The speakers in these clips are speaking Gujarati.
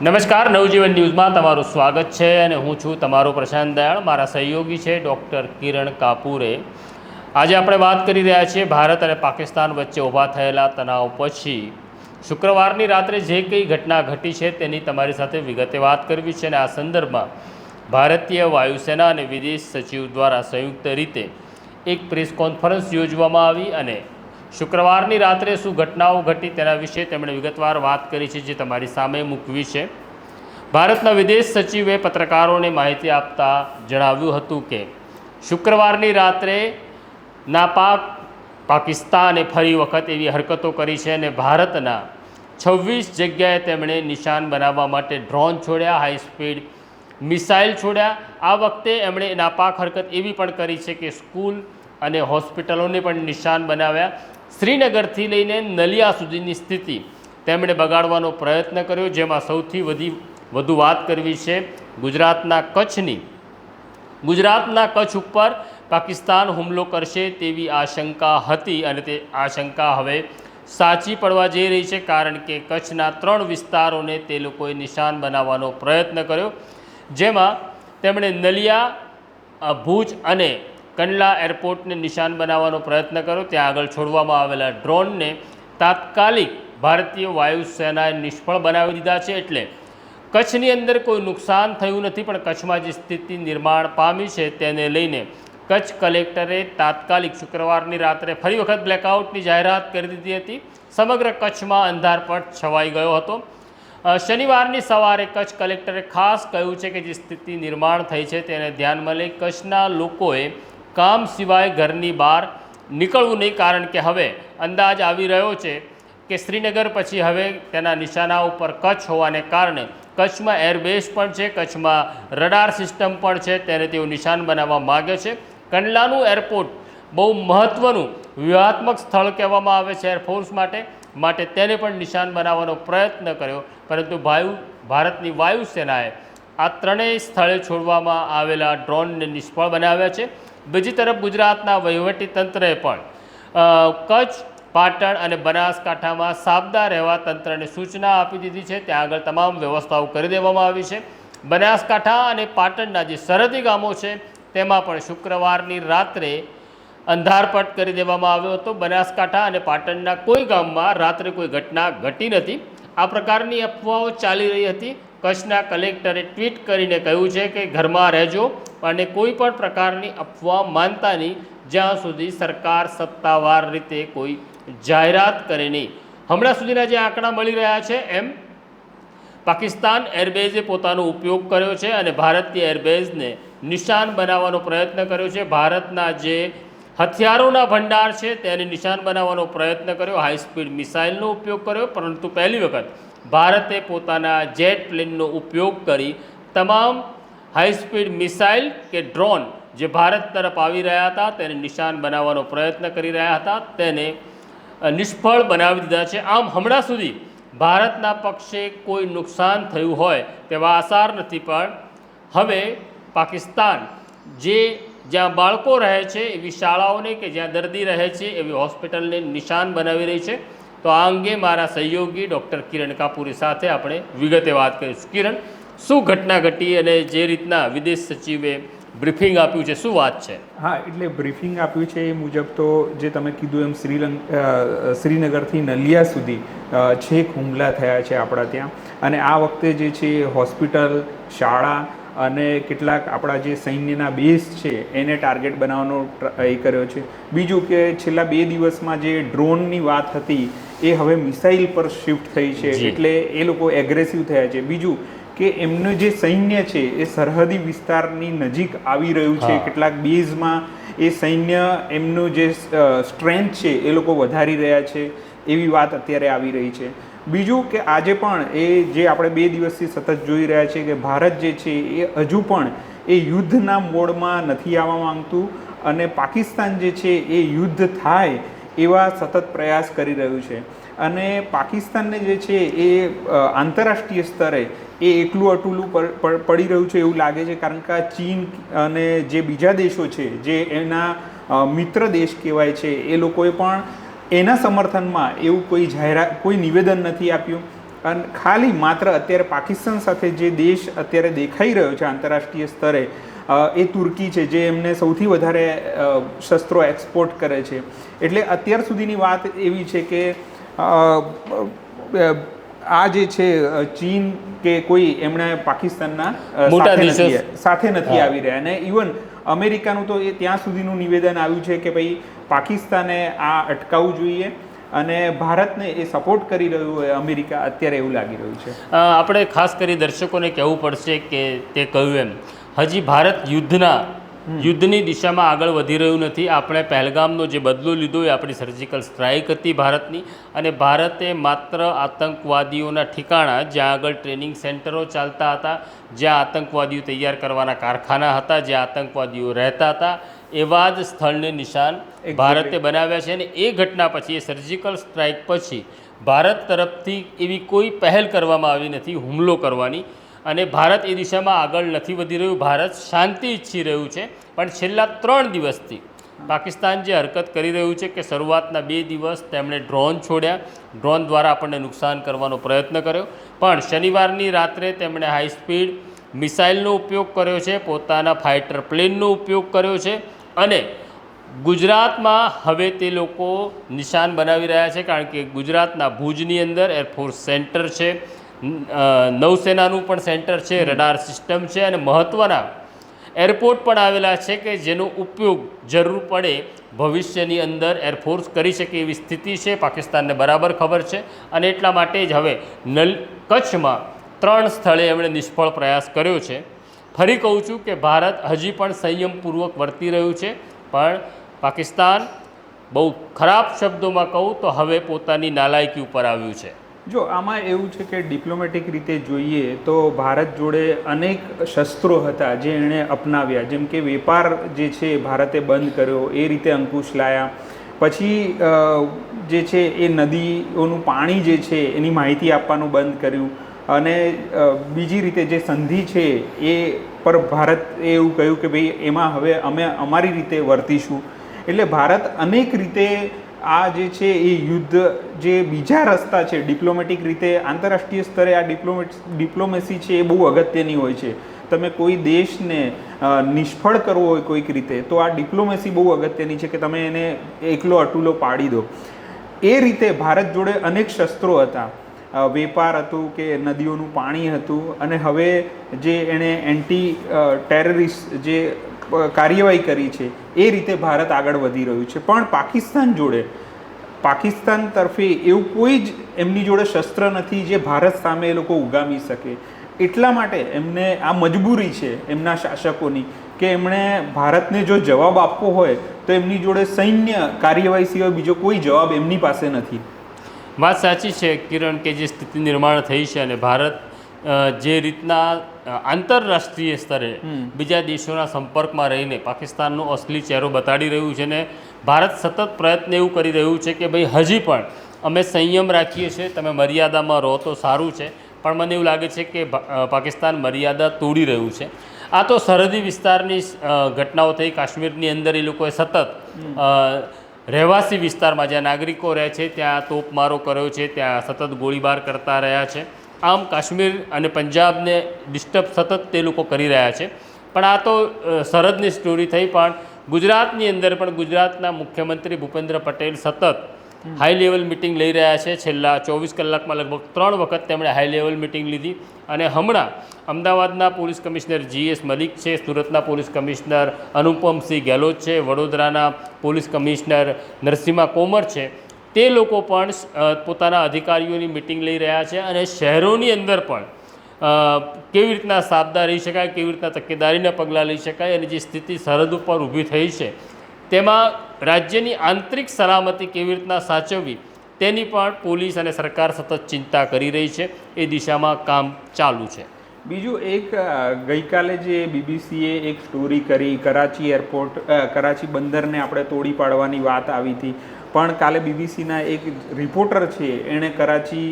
નમસ્કાર, નવજીવન ન્યૂઝમાં તમારું સ્વાગત છે અને હું છું તમારો પ્રશાંત દયાળ, મારા સહયોગી છે ડૉક્ટર કિરણ કાપુરે. આજે આપણે વાત કરી રહ્યા છીએ ભારત અને પાકિસ્તાન વચ્ચે ઊભા થયેલા તણાવ પછી. શુક્રવારની રાત્રે જે કંઈ ઘટના ઘટી છે તેની તમારી સાથે વિગતે વાત કરવી છે અને આ સંદર્ભમાં ભારતીય વાયુસેના અને વિદેશ સચિવ દ્વારા સંયુક્ત રીતે એક પ્રેસ કોન્ફરન્સ યોજવામાં આવી અને શુક્રવારની રાત્રે શું ઘટનાઓ ઘટી તેના વિશે તેમણે વિગતવાર વાત કરી છે, જે તમારી સામે મૂકવી છે. ભારતના વિદેશ સચિવે પત્રકારોને માહિતી આપતા જણાવ્યું હતું કે, શુક્રવારની રાત્રે નાપાક, પાકિસ્તાને ફરી વખત એવી હરકતો કરી છે અને ભારતના છવ્વીસ જગ્યાએ તેમણે નિશાન બનાવવા માટે ડ્રોન છોડ્યા હાઈ સ્પીડ મિસાઇલ છોડ્યા. આ વખતે એમણે નાપાક હરકત એવી પણ કરી છે કે સ્કૂલ અને હોસ્પિટલોને પણ નિશાન બનાવ્યા. શ્રીનગરથી લઈને નલિયા સુધીની સ્થિતિ તેમણે બગાડવાનો પ્રયત્ન કર્યો, જેમાં સૌથી વધી વધુ વાત કરવી છે ગુજરાતના કચ્છની. ગુજરાતના કચ્છ ઉપર પાકિસ્તાન હુમલો કરશે તેવી આશંકા હતી અને તે આશંકા હવે સાચી પડવા જઈ રહી છે, કારણ કે કચ્છના ત્રણ વિસ્તારોને તે લોકોએ નિશાન બનાવવાનો પ્રયત્ન કર્યો, જેમાં તેમણે નલિયા ભુજ અને કંડલા એરપોર્ટને નિશાન બનાવવાનો પ્રયત્ન કર્યો. ત્યાં આગળ છોડવામાં આવેલા ડ્રોનને તાત્કાલિક ભારતીય વાયુસેનાએ નિષ્ફળ બનાવી દીધા છે એટલે કચ્છની અંદર કોઈ નુકસાન થયું નથી, પણ કચ્છમાં જે સ્થિતિ નિર્માણ પામી છે તેને લઈને કચ્છ કલેક્ટરે તાત્કાલિક શુક્રવારની રાત્રે ફરી વખત બ્લેકઆઉટની જાહેરાત કરી દીધી હતી. સમગ્ર કચ્છમાં અંધારપટ છવાઈ ગયો હતો. શનિવારની સવારે કચ્છ કલેક્ટરે ખાસ કહ્યું છે કે જે સ્થિતિ નિર્માણ થઈ છે તેને ધ્યાનમાં લઈ કચ્છના લોકોએ કામ સિવાય ઘરની બહાર નીકળવું નહીં, કારણ કે હવે અંદાજ આવી રહ્યો છે કે શ્રીનગર પછી હવે તેના નિશાના ઉપર કચ્છ હોવાને કારણે કચ્છમાં એરબેઝ પણ છે, કચ્છમાં રડાર સિસ્ટમ પણ છે, તેને તેઓ નિશાન બનાવવા માગે છે. કંડલાનું એરપોર્ટ બહુ મહત્ત્વનું વ્યૂહાત્મક સ્થળ કહેવામાં આવે છે એરફોર્સ માટે માટે તેને પણ નિશાન બનાવવાનો પ્રયત્ન કર્યો. પરંતુ વાયુ ભારતની વાયુસેનાએ આ ત્રણેય સ્થળે છોડવામાં આવેલા ડ્રોનને નિષ્ફળ બનાવ્યા છે. બીજી તરફ ગુજરાતના વહીવટી તંત્રએ પણ કચ્છ, પાટણ અને બનાસકાંઠામાં સાબદા રહેવા તંત્રને સૂચના આપી દીધી છે. ત્યાં આગળ તમામ વ્યવસ્થાઓ કરી દેવામાં આવી છે. બનાસકાંઠા અને પાટણના જે સરહદી ગામો છે, તેમાં પણ શુક્રવારની રાત્રે અંધારપટ કરી દેવામાં આવ્યો હતો. બનાસકાંઠા અને પાટણના કોઈ ગામમાં રાત્રે કોઈ ઘટના ઘટી નથી. આ પ્રકારની અફવાઓ ચાલી રહી હતી. કચ્છના કલેક્ટરે ટ્વીટ કરીને કહ્યું છે કે ઘરમાં રહેજો. અને કોઈ પણ પ્રકારની અફવા માનતા નહીં. જ્યાં સુધી સરકાર સત્તાવાર રીતે કોઈ જાહેરાત કરે નહીં. હમણાં સુધીના જે આંકડા મળી રહ્યા છે એમ, પાકિસ્તાન એરબેઝે પોતાનો ઉપયોગ કર્યો છે અને ભારતીય એરબેઝને નિશાન બનાવવાનો પ્રયત્ન કર્યો છે. ભારતના જે હથિયારોના ભંડાર છે તેને નિશાન બનાવવાનો પ્રયત્ન કર્યો. હાઈ સ્પીડ મિસાઇલનો ઉપયોગ કર્યો. પરંતુ પહેલી વખત ભારતે પોતાના જેટ પ્લેનનો ઉપયોગ કરી તમામ હાઈ સ્પીડ મિસાઇલ કે ડ્રોન જે ભારત તરફ આવી રહ્યા હતા, તેને નિશાન બનાવવાનો પ્રયત્ન કરી રહ્યા હતા, તેને નિષ્ફળ બનાવી દીધા છે. આમ હમણાં સુધી ભારતના પક્ષે કોઈ નુકસાન થયું હોય તેવા આસાર નથી, પણ હવે પાકિસ્તાન જે જ્યાં બાળકો રહે છે, એવી શાળાઓને કે જ્યાં દર્દી રહે છે, એવી હોસ્પિટલને નિશાન બનાવી રહી છે. તો આ અંગે મારા સહયોગી ડૉક્ટર કિરણ કાપુરી સાથે આપણે વિગતે વાત કરીશું. કિરણ શું ઘટના ઘટી અને જે રીતના વિદેશ સચિવે બ્રીફિંગ આપ્યું છે? શું વાત છે? હા એટલે બ્રીફિંગ આપ્યું છે એ મુજબ તો જે તમે કીધું એમ શ્રીલંક શ્રીનગરથી નલિયા સુધી છેક હુમલા થયા છે આપણા ત્યાં. અને આ વખતે જે છે હોસ્પિટલ શાળા અને કેટલાક આપણા જે સૈન્યના બેઝ છે એને ટાર્ગેટ બનાવવાનો એ કર્યો છે. બીજું કે છેલ્લા બે દિવસમાં જે ડ્રોનની વાત હતી એ હવે મિસાઇલ પર શિફ્ટ થઈ છે એટલે એ લોકો એગ્રેસિવ થયા છે. બીજું કે એમનું જે સૈન્ય છે એ સરહદી વિસ્તારની નજીક આવી રહ્યું છે. કેટલાક બેઝમાં એ સૈન્ય એમનું જે સ્ટ્રેન્થ છે એ લોકો વધારી રહ્યા છે. એવી વાત અત્યારે આવી રહી છે. બીજું કે આજે પણ એ જે આપણે બે દિવસથી સતત જોઈ રહ્યા છે કે ભારત જે છે એ હજુ પણ એ યુદ્ધના મોડમાં નથી આવવા માંગતું અને પાકિસ્તાન જે છે એ યુદ્ધ થાય એવા સતત પ્રયાસ કરી રહ્યું છે. અને પાકિસ્તાનને જે છે એ આંતરરાષ્ટ્રીય સ્તરે એ એકલું અટુલું પડી રહ્યું છે એવું લાગે છે. કારણ કે આ ચીન અને જે બીજા દેશો છે, જે એના મિત્ર દેશ કહેવાય છે, એ લોકોએ પણ એના સમર્થનમાં એવું કોઈ જાહેરાત કોઈ નિવેદન નથી આપ્યું. અને ખાલી માત્ર અત્યારે પાકિસ્તાન સાથે જે દેશ અત્યારે દેખાઈ રહ્યો છે આંતરરાષ્ટ્રીય સ્તરે એ તુર્કી છે, જે એમને સૌથી વધારે શસ્ત્રો એક્સપોર્ટ કરે છે. એટલે અત્યાર સુધીની વાત એવી છે કે આ જે છે ચીન કે કોઈ એમણે પાકિસ્તાનના મોટા દેશો- સાથે નથી આવી રહ્યા. અને ઇવન અમેરિકાનું તો એ ત્યાં સુધીનું નિવેદન આવ્યું છે કે ભાઈ પાકિસ્તાને આ અટકાવવું જોઈએ અને ભારતને એ સપોર્ટ કરી રહ્યું હોય અમેરિકા અત્યારે એવું લાગી રહ્યું છે. આપણે ખાસ કરી દર્શકોને કહેવું પડશે કે તે કહ્યું એમ. હજી ભારત યુદ્ધના યુદ્ધની દિશામાં આગળ વધી રહ્યું નથી આપણે પહેલગામનો જે બદલો લીધો એ આપણી સર્જિકલ સ્ટ્રાઇક હતી ભારતની અને ભારતે માત્ર આતંકવાદીઓના ઠિકાણા જ્યાં આગળ ટ્રેનિંગ સેન્ટરો ચાલતા હતા જ્યાં આતંકવાદીઓ તૈયાર કરવાના કારખાના હતા જ્યાં આતંકવાદીઓ રહેતા હતા એવા જ સ્થળને નિશાન. ભારતે બનાવ્યા છે અને એ ઘટના પછી એ સર્જિકલ સ્ટ્રાઇક પછી ભારત તરફથી એવી કોઈ પહેલ કરવામાં આવી નથી હુમલો કરવાની અને ભારત એ દિશામાં આગળ નથી વધી રહ્યું. ભારત શાંતિ ઈચ્છી રહ્યું છે, પણ છેલ્લા ત્રણ દિવસથી પાકિસ્તાન જે હરકત કરી રહ્યું છે કે શરૂઆતના બે દિવસ તેમણે ડ્રોન છોડ્યા. ડ્રોન દ્વારા આપણને નુકસાન કરવાનો પ્રયત્ન કર્યો. પણ શનિવારની રાત્રે તેમણે હાઈ સ્પીડ મિસાઇલનો ઉપયોગ કર્યો છે, પોતાના ફાઇટર પ્લેનનો ઉપયોગ કર્યો છે અને ગુજરાતમાં હવે તે લોકો નિશાન બનાવી રહ્યા છે, કારણ કે ગુજરાતના ભુજની અંદર એરફોર્સ સેન્ટર છે. નૌસેનાનું પણ સેન્ટર છે રડાર સિસ્ટમ છે અને મહત્ત્વના એરપોર્ટ પણ આવેલા છે કે જેનો ઉપયોગ જરૂર પડે ભવિષ્યની અંદર એરફોર્સ કરી શકે એવી સ્થિતિ છે પાકિસ્તાનને બરાબર ખબર છે અને એટલા માટે જ હવે નલ કચ્છમાં ત્રણ સ્થળે એમણે નિષ્ફળ પ્રયાસ કર્યો છે. ફરી કહું છું કે ભારત હજી પણ સંયમપૂર્વક વર્તી રહ્યું છે પણ પાકિસ્તાન બહુ ખરાબ શબ્દોમાં કહું તો હવે પોતાની નાલાયકી ઉપર આવ્યું છે. જો આમાં એવું છે કે ડિપ્લોમેટિક રીતે જોઈએ તો ભારત જોડે અનેક શસ્ત્રો હતા જે એણે અપનાવ્યા. જેમ કે વેપાર જે છે ભારતે બંધ કર્યો, એ રીતે અંકુશ લાયા. પછી જે છે એ નદીઓનું પાણી જે છે એની માહિતી આપવાનું બંધ કર્યું. અને બીજી રીતે જે સંધિ છે એ પર ભારત એવું કહ્યું કે ભાઈ, એમાં હવે અમે અમારી રીતે વર્તીશું. એટલે ભારત અનેક રીતે આ જે છે એ યુદ્ધ જે બીજા રસ્તા છે ડિપ્લોમેટિક રીતે આંતરરાષ્ટ્રીય સ્તરે આ ડિપ્લોમેટ ડિપ્લોમેસી છે એ બહુ અગત્યની હોય છે. તમે કોઈ દેશને નિષ્ફળ કરવો હોય કોઈક રીતે, તો આ ડિપ્લોમેસી બહુ અગત્યની છે કે તમે એને એકલો અટુલો પાડી દો. એ રીતે ભારત જોડે અનેક શસ્ત્રો હતા. વેપાર હતું કે નદીઓનું પાણી હતું અને હવે જે એણે એન્ટી ટેરરિસ્ટ જે કાર્યવાહી કરી છે. એ રીતે ભારત આગળ વધી રહ્યું છે. પણ પાકિસ્તાન જોડે, પાકિસ્તાન તરફે એવું કોઈ જ એમની જોડે શસ્ત્ર નથી જે ભારત સામે એ લોકો ઉગામી શકે. એટલા માટે એમને આ મજબૂરી છે એમના શાસકોની કે એમણે ભારતને જો જવાબ આપવો હોય તો એમની જોડે સૈન્ય કાર્યવાહી સિવાય બીજો કોઈ જવાબ એમની પાસે નથી. વાત સાચી છે કિરણ કે જે સ્થિતિ નિર્માણ થઈ છે અને ભારત જે રીતના આંતરરાષ્ટ્રીય સ્તરે બીજા દેશોના સંપર્કમાં રહીને પાકિસ્તાનનો અસલી ચહેરો બતાડી રહ્યું છે ને ભારત સતત પ્રયત્ન એવું કરી રહ્યું છે કે ભાઈ હજી પણ અમે સંયમ રાખીએ છીએ તમે મર્યાદામાં રહો તો સારું છે પણ મને એવું લાગે છે કે પાકિસ્તાન મર્યાદા તોડી રહ્યું છે. આ તો સરહદી વિસ્તારની ઘટનાઓ થઈ કાશ્મીરની અંદર એ લોકોએ સતત રહેવાસી વિસ્તારમાં જ્યાં નાગરિકો રહે છે ત્યાં તોપમારો કર્યો છે ત્યાં સતત ગોળીબાર કરતા રહ્યા છે. આમ કાશ્મીર અને પંજાબને ડિસ્ટર્બ સતત તે લોકો કરી રહ્યા છે. પણ આ તો સરહદની સ્ટોરી થઈ, પણ ગુજરાતની અંદર પણ ગુજરાતના મુખ્યમંત્રી ભૂપેન્દ્ર પટેલ સતત હાઈ લેવલ મિટિંગ લઈ રહ્યા છે. છેલ્લા ચોવીસ કલાકમાં લગભગ ત્રણ વખત તેમણે હાઈ લેવલ મિટિંગ લીધી અને હમણાં અમદાવાદના પોલીસ કમિશનર જીએસ મલિક છે, સુરતના પોલીસ કમિશનર અનુપમસિંહ ગેહલોત છે, વડોદરાના પોલીસ કમિશનર નરસિંહા કોમર છે. તે લોકો પણ પોતાના અધિકારીઓની મિટિંગ લઈ રહ્યા છે અને શહેરોની અંદર પણ કેવી રીતના સાબદા રહી શકાય, કેવી રીતના તકેદારીના પગલાં લઈ શકાય અને જે સ્થિતિ સરહદ ઉપર ઊભી થઈ છે, તેમાં રાજ્યની આંતરિક સલામતી કેવી રીતના સાચવવી તેની પણ પોલીસ અને સરકાર સતત ચિંતા કરી રહી છે, એ દિશામાં કામ ચાલુ છે. બીજું એક ગઈકાલે જે બીબીસીએ એક સ્ટોરી કરી, કરાચી એરપોર્ટ કરાચી બંદરને આપણે તોડી પાડવાની વાત આવી હતી. પણ કાલે બીબીસીના એક રિપોર્ટર છે, એણે કરાચી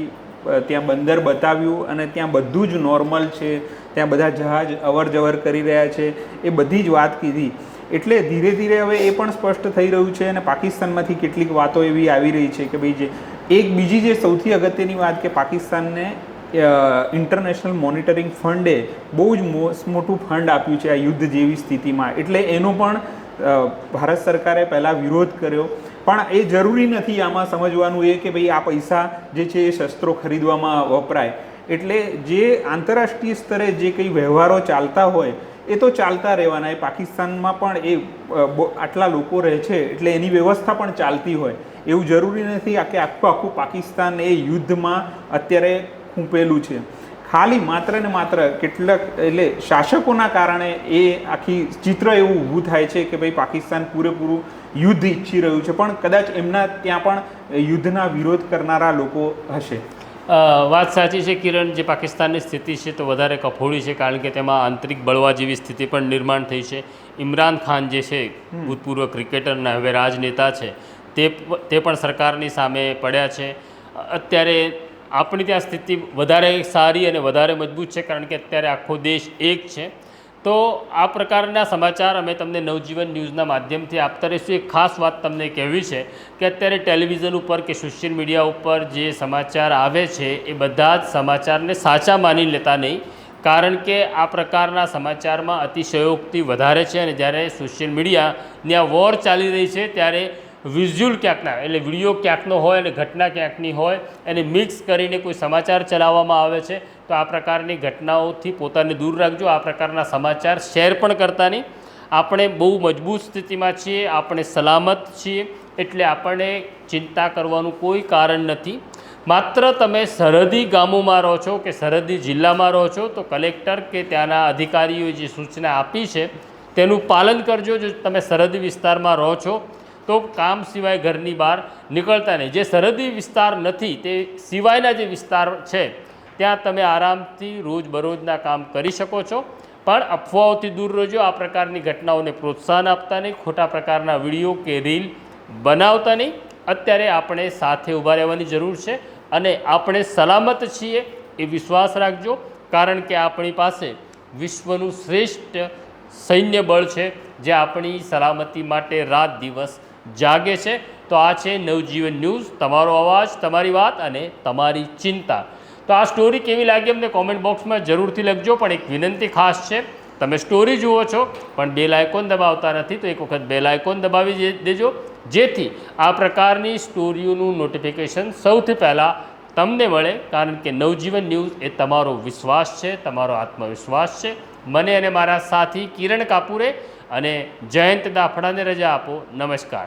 ત્યાં બંદર બતાવ્યું અને ત્યાં બધું જ નોર્મલ છે, ત્યાં બધા જહાજ અવર જવર કરી રહ્યા છે, એ બધી જ વાત કીધી. એટલે ધીરે ધીરે હવે એ પણ સ્પષ્ટ થઈ રહ્યું છે અને પાકિસ્તાનમાંથી કેટલીક વાતો એવી આવી રહી છે કે ભાઈ જે, એક બીજી જે સૌથી અગત્યની વાત કે પાકિસ્તાનને ઇન્ટરનેશનલ મોનિટરિંગ ફંડે બહુ જ મોટું ફંડ આપ્યું છે આ યુદ્ધ જેવી સ્થિતિમાં. એટલે એનો પણ ભારત સરકારે પહેલાં વિરોધ કર્યો. પણ એ જરૂરી નથી આમાં સમજવાનું એ કે ભાઈ આ પૈસા જે છે એ શસ્ત્રો ખરીદવામાં વપરાય. એટલે જે આંતરરાષ્ટ્રીય સ્તરે જે કંઈ વ્યવહારો ચાલતા હોય, એ તો ચાલતા રહેવાના. એ પાકિસ્તાનમાં પણ એ આટલા લોકો રહે છે, એટલે એની વ્યવસ્થા પણ ચાલતી હોય. એવું જરૂરી નથી આ કે આખું આખું પાકિસ્તાન એ યુદ્ધમાં અત્યારે ખૂંપેલું છે. ખાલી માત્ર ને માત્ર કેટલાક, એટલે શાસકોના કારણે એ આખી ચિત્ર એવું ઊભું થાય છે કે ભાઈ પાકિસ્તાન પૂરેપૂરું યુદ્ધ ઈચ્છી રહ્યું છે. પણ કદાચ એમના ત્યાં પણ યુદ્ધના વિરોધ કરનારા લોકો હશે. વાત સાચી છે કિરણ જે પાકિસ્તાનની સ્થિતિ છે તો વધારે કફોડી છે કારણ કે તેમાં આંતરિક બળવા જેવી સ્થિતિ પણ નિર્માણ થઈ છે. ઇમરાન ખાન જે છે ભૂતપૂર્વ ક્રિકેટરના હવે રાજનેતા છે તે તે પણ સરકારની સામે પડ્યા છે. અત્યારે આપણી ત્યાં સ્થિતિ વધારે સારી અને વધારે મજબૂત છે કારણ કે અત્યારે આખો દેશ એક છે. તો આ પ્રકારના સમાચાર અમે તમને નવજીવન ન્યૂઝના માધ્યમથી આપતા રહીશું. એક ખાસ વાત તમને કહેવી છે કે અત્યારે ટેલિવિઝન ઉપર કે સોશિયલ મીડિયા ઉપર જે સમાચાર આવે છે એ બધા જ સમાચારને સાચા માની લેતા નહીં. કારણ કે આ પ્રકારના સમાચારમાં અતિશયોક્તિ વધારે છે અને જ્યારે સોશિયલ મીડિયાની આ વોર ચાલી રહી છે ત્યારે વિઝ્યુઅલ ક્યાંકના એટલે વીડિયો ક્યાંકનો હોય અને ઘટના ક્યાંકની હોય એને મિક્સ કરીને કોઈ સમાચાર ચલાવવામાં આવે છે, તો આ પ્રકારની ઘટનાઓથી પોતાને દૂર રાખજો. આ પ્રકારના સમાચાર શેર પણ કરતા નહીં. આપણે બહુ મજબૂત સ્થિતિમાં છીએ, આપણે સલામત છીએ, એટલે આપણને ચિંતા કરવાનું કોઈ કારણ નથી. માત્ર તમે સરહદી ગામોમાં રહો છો કે સરહદી જિલ્લામાં રહો છો, તો કલેક્ટર કે ત્યાંના અધિકારીઓએ જે સૂચના આપી છે, તેનું પાલન કરજો. જો તમે સરહદી વિસ્તારમાં રહો છો તો કામ સિવાય ઘરની બહાર નીકળતા નહીં. જે સરહદી વિસ્તાર નથી, તે સિવાયના જે વિસ્તાર છે, ત્યાં તમે આરામથી રોજબરોજના કામ કરી શકો છો. પણ અફવાઓથી દૂર રહેજો, આ પ્રકારની ઘટનાઓને પ્રોત્સાહન આપતા નહીં, ખોટા પ્રકારના વીડિયો કે રીલ બનાવતા નહીં. અત્યારે આપણે સાથે ઊભા રહેવાની જરૂર છે અને આપણે સલામત છીએ એ વિશ્વાસ રાખજો, કારણ કે આપણી પાસે વિશ્વનું શ્રેષ્ઠ સૈન્ય બળ છે, જે આપણી સલામતી માટે રાત દિવસ જાગે છે. તો આ છે નવજીવન ન્યૂઝ. તમારો અવાજ, તમારી વાત અને તમારી ચિંતા. તો આ સ્ટોરી કેવી લાગી અમને કોમેન્ટ બોક્સમાં જરૂરથી લખજો. પણ એક વિનંતી ખાસ છે, તમે સ્ટોરી જુઓ છો, પણ બેલ આઇકોન દબાવતા નથી, તો એક વખત બેલ આઇકોન દબાવી દેજો. જેથી આ પ્રકારની સ્ટોરીઓનું નોટિફિકેશન સૌથી પહેલાં તમને મળે, કારણ કે નવજીવન ન્યૂઝ એ તમારો વિશ્વાસ છે, તમારો આત્મવિશ્વાસ છે. મને અને મારા સાથી કિરણ કાપુરે અને જયંત દાફડાને રજા આપો. નમસ્કાર.